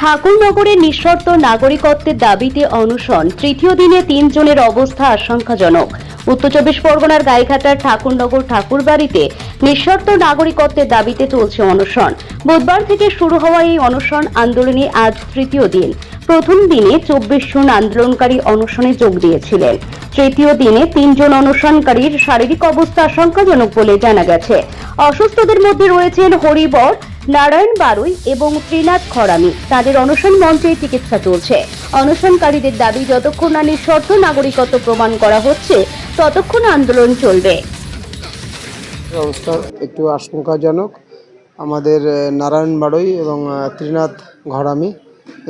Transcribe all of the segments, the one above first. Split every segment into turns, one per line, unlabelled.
ঠাকুরনগরে নিঃশর্ত নাগরিকত্বের দাবিতে অনশন। তৃতীয় দিনে তিনজনের অবস্থা আশঙ্কাজনক। উত্তর চব্বিশ পরগনার গাইঘাটার ঠাকুরনগর ঠাকুরবাড়িতে নিঃশর্ত নাগরিকত্বের দাবিতে চলছে অনশন। বুধবার থেকে শুরু হওয়া এই অনশন আন্দোলনে আজ তৃতীয় দিন। প্রথম দিনে চব্বিশ জন আন্দোলনকারী অনশনে যোগ দিয়েছিলেন। তৃতীয় দিনে তিনজন অনশনকারীর শারীরিক অবস্থা আশঙ্কাজনক বলে জানা গেছে। অসুস্থদের মধ্যে রয়েছেন হরিবর নারায়ণ বারুই এবং ত্রিনাথ খরামি তাদের অনশন মঞ্চে চিকিৎসা চলছে। অনশনকারীদের দাবি, যতক্ষণ না নিঃশর্ত নাগরিকত্ব প্রমাণ করা হচ্ছে, ততক্ষণ আন্দোলন চলবে।
অবস্থা একটু আশঙ্কাজনক। আমাদের নারায়ণ বাড়ই এবং ত্রিনাথ ঘরামি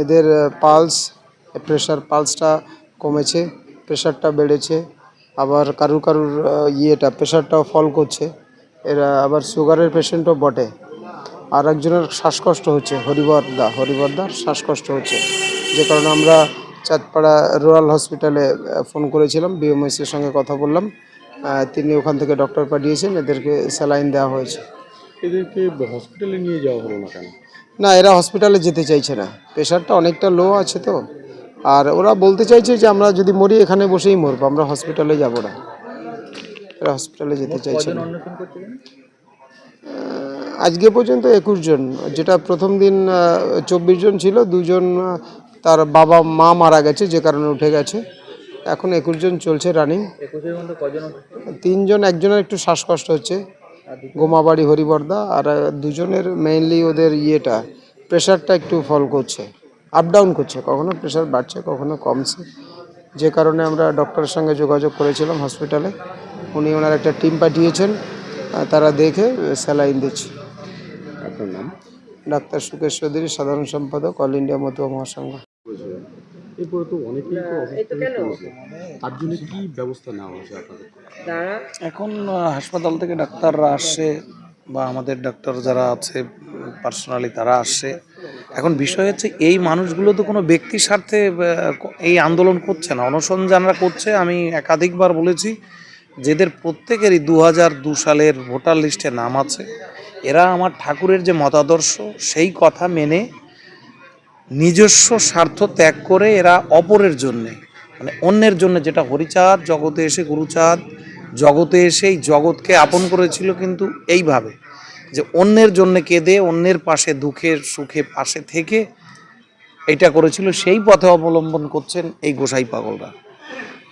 এদের পালস প্রেশার পালসটা কমেছে প্রেশারটা বেড়েছে। আবার কারুর কারুর ইয়েটা প্রেশারটাও ফল করছে। এরা আবার সুগারের পেশেন্টও বটে। আর একজনের শ্বাসকষ্ট হচ্ছে হরিবরদা হরিবরদার শ্বাসকষ্ট হচ্ছে। যে কারণে আমরা চাঁদপাড়া রুরাল হসপিটালে ফোন করেছিলাম বিএমএসের সঙ্গে কথা বললাম। তিনি ওখান থেকে ডক্টর পাঠিয়েছেন এদেরকে স্যালাইন দেওয়া হয়েছে।
এদেরকে হসপিটালে নিয়ে যাওয়া হলো না কেন?
না এরা হসপিটালে যেতে চাইছে না। প্রেশারটা অনেকটা লো আছে তো। আর ওরা বলতে চাইছে যে আমরা যদি মরি এখানে বসেই মরবো আমরা হসপিটালে যাব না। এরা হসপিটালে যেতে চাইছে না। আজকে পর্যন্ত একুশ জন। যেটা প্রথম দিন চব্বিশ জন ছিল দুজন তার বাবা মা মারা গেছে যে কারণে উঠে গেছে। এখন একুশ জন চলছে রানিং তিনজন একজনের একটু শ্বাসকষ্ট হচ্ছে। গোমাবাড়ি হরিবর্দা আর দুজনের মেইনলি ওদের ইয়েটা প্রেশারটা একটু ফল করছে। আপ ডাউন করছে কখনো প্রেশার বাড়ছে কখনো কমছে। যে কারণে আমরা ডক্টরের সঙ্গে যোগাযোগ করেছিলাম হসপিটালে উনি ওনার একটা টিম পাঠিয়েছেন তারা দেখে স্যালাইন দিচ্ছে।
আপনার নাম?
ডাক্তার সুকেশ চৌধুরী সাধারণ সম্পাদক অল ইন্ডিয়া মতুয়া মহাসংঘ।
এরপরে তো অনেকেই তো অসুস্থ পড়েছে তার জন্য কি ব্যবস্থা নেওয়া হয়েছে আপনাদের?
এখন হাসপাতাল থেকে ডাক্তাররা আসছে বা আমাদের ডাক্তার যারা আছে পার্সোনালি তারা আসছে এখন বিষয় হচ্ছে এই মানুষগুলো তো কোনো ব্যক্তি স্বার্থে এই আন্দোলন করছে না। অনশন যারা করছে আমি একাধিকবার বলেছি যেদের প্রত্যেকেরই দু হাজার দু সালের ভোটার লিস্টে নাম আছে এরা আমার ঠাকুরের যে মতাদর্শ, সেই কথা মেনে নিজস্ব স্বার্থ ত্যাগ করে এরা অপরের জন্যে মানে অন্যের জন্য যেটা হরিচাঁদ, জগতে এসে গুরুচাঁদ, জগতে এসে এই জগৎকে আপন করেছিল কিন্তু এইভাবে যে অন্যের জন্য কেঁদে অন্যের পাশে দুঃখের সুখে পাশে থেকে এটা করেছিল, সেই পথে অবলম্বন করছেন এই গোসাই পাগলরা।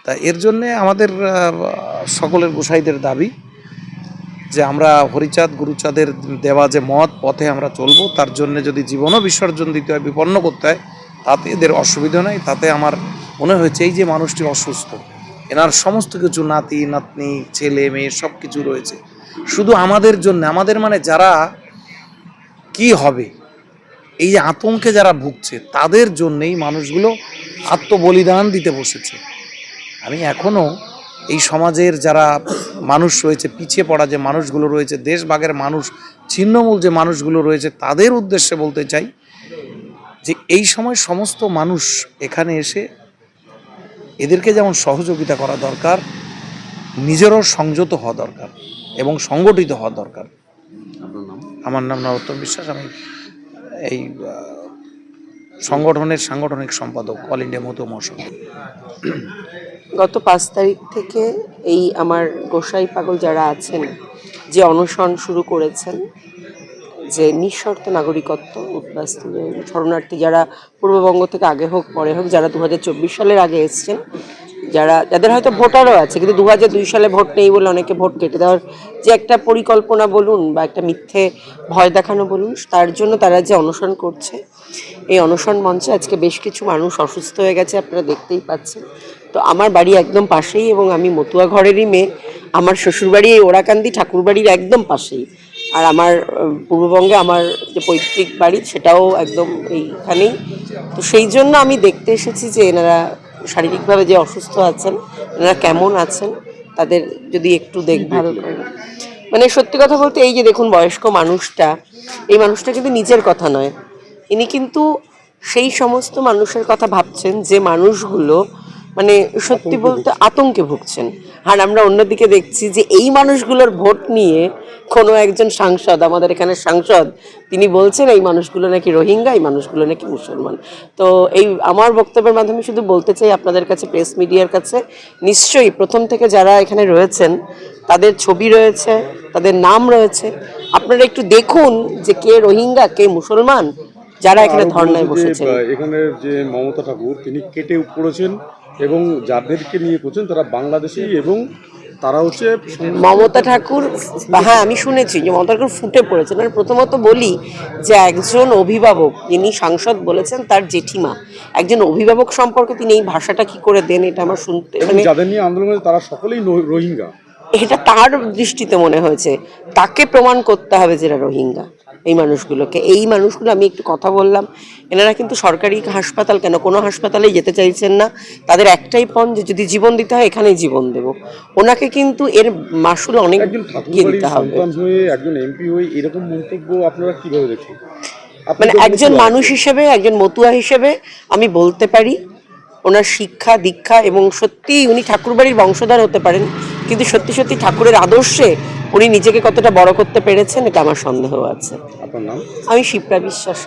তা এর জন্যে আমাদের সকলের গোসাইদের দাবি যে আমরা হরিচাঁদ, গুরুচাঁদের দেওয়া যে মত, পথে আমরা চলবো, তার জন্য যদি জীবনও বিসর্জন দিতে হয়, বিপন্ন করতে হয়, তাতে এদের অসুবিধা নেই, তাতে আমার মনে হয়েছে এই যে মানুষটি অসুস্থ, এনার সমস্ত কিছু নাতি, নাতনি, ছেলে, মেয়ে সব কিছু রয়েছে। শুধু আমাদের জন্য, আমাদের মানে যারা কি হবে, এই যে আতঙ্কে যারা ভুগছে, তাদের জন্যেই মানুষগুলো আত্মবলিদান দিতে বসেছে। আমি এখনও এই সমাজের যারা মানুষ রয়েছে পিছিয়ে পড়া যে মানুষগুলো রয়েছে দেশভাগের মানুষ ছিন্নমূল যে মানুষগুলো রয়েছে তাদের উদ্দেশ্যে বলতে চাই যে এই সময় সমস্ত মানুষ এখানে এসে এদেরকে যেমন সহযোগিতা করা দরকার নিজেরও সংযত হওয়া দরকার এবং সংগঠিত হওয়া দরকার। আমার নাম নরোত্তম বিশ্বাস আমি এই সংগঠনের সাংগঠনিক সম্পাদক অল ইন্ডিয়া মতো মহাসংঘ
গত পাঁচ তারিখ থেকে এই আমার গোসাই পাগল যারা আছেন, যে অনশন শুরু করেছেন, যে নিঃশর্ত নাগরিকত্ব, উদ্বাস্তুদের শরণার্থী যারা পূর্ববঙ্গ থেকে আগে হোক, পরে হোক, যারা দু হাজার চব্বিশ সালের আগে এসছেন, যারা, যাদের হয়তো ভোটারও আছে, কিন্তু দু সালে ভোট নেই বলে অনেকে ভোট কেটে দেওয়ার যে একটা পরিকল্পনা বলুন বা একটা মিথ্যে ভয় দেখানো বলুন, তার জন্য তারা যে অনশন করছে, এই অনশন মঞ্চে আজকে বেশ কিছু মানুষ অসুস্থ হয়ে গেছে, আপনারা দেখতেই পাচ্ছেন। তো আমার বাড়ি একদম পাশেই এবং আমি মতুয়া ঘরেরই মেয়ে। আমার শ্বশুরবাড়ি এই ওরাকান্দি ঠাকুরবাড়ির একদম পাশেই। আর আমার পূর্ববঙ্গে আমার যে পৈতৃক বাড়ি সেটাও একদম এইখানেই। তো সেই জন্য আমি দেখতে এসেছি যে এনারা শারীরিকভাবে যে অসুস্থ আছেন, এনারা কেমন আছেন, তাদের যদি একটু দেখভাল করেন। মানে সত্যি কথা বলতে এই যে দেখুন বয়স্ক মানুষটা, এই মানুষটা কিন্তু নিজের কথা নয়। ইনি কিন্তু সেই সমস্ত মানুষের কথা ভাবছেন যে মানুষগুলো মানে সত্যি বলতে আতঙ্কে ভুগছেন। আর আমরা অন্যদিকে দেখছি যে এই মানুষগুলোর ভোট নিয়ে কোনো একজন সাংসদ আমাদের এখানে সাংসদ তিনি বলছেন এই মানুষগুলো নাকি রোহিঙ্গা এই মানুষগুলো নাকি মুসলমান। তো এই আমার বক্তব্যের মাধ্যমে শুধু বলতে চাই আপনাদের কাছে প্রেস মিডিয়ার কাছে নিশ্চয়ই প্রথম থেকে যারা এখানে রয়েছেন তাদের ছবি রয়েছে তাদের নাম রয়েছে। আপনারা একটু দেখুন যে কে রোহিঙ্গা কে মুসলমান যারা এখানে ধর্নায় বসেছেন।
আহ, এখানের যে মমতা ঠাকুর তিনি কেটে পড়েছেন এবং যাদেরকে নিয়ে করছেন তারা বাংলাদেশি এবং তারা হচ্ছে
মমতা ঠাকুর হ্যাঁ আমি শুনেছি যে মমতা ঠাকুর ফুটে পড়েছেন। আর প্রথমত বলি যে একজন অভিভাবক যিনি সাংসদ বলেছেন তার জেঠিমা। একজন অভিভাবক সম্পর্কে তিনি এই ভাষাটা কি করে দেন এটা আমার শুনতে মানে
যাদের নিয়ে আন্দোলন তারা সকলেই রোহিঙ্গা?
এটা তার দৃষ্টিতে মনে হয়েছে। তাকে প্রমাণ করতে হবে যেটা রোহিঙ্গা। এই মানুষগুলোকে। এই মানুষগুলো আমি একটু কথা বললাম এনারা কিন্তু সরকারি হাসপাতাল কেন? কোনো হাসপাতালে যেতে চাইছেন না। তাদের একটাই পণ যে যদি জীবন দিতে হয় এখানেই জীবন দেব। ওনাকে কিন্তু এর মাসুল অনেক গিয়ে দিতে হবে।
একজন এমপি হয়ে এরকম মন্তব্য আপনারা কীভাবে দেখছেন?
মানে একজন মানুষ হিসেবে একজন মতুয়া হিসেবে আমি বলতে পারি ওনার শিক্ষা দীক্ষা এবং সত্যি উনি ঠাকুরবাড়ির বংশধর হতে পারেন। কিন্তু সত্যি সত্যি ঠাকুরের আদর্শে উনি নিজেকে কতটা বড় করতে পেরেছেন এটা আমার সন্দেহ আছে। আমি শিপ্রা বিশ্বাস।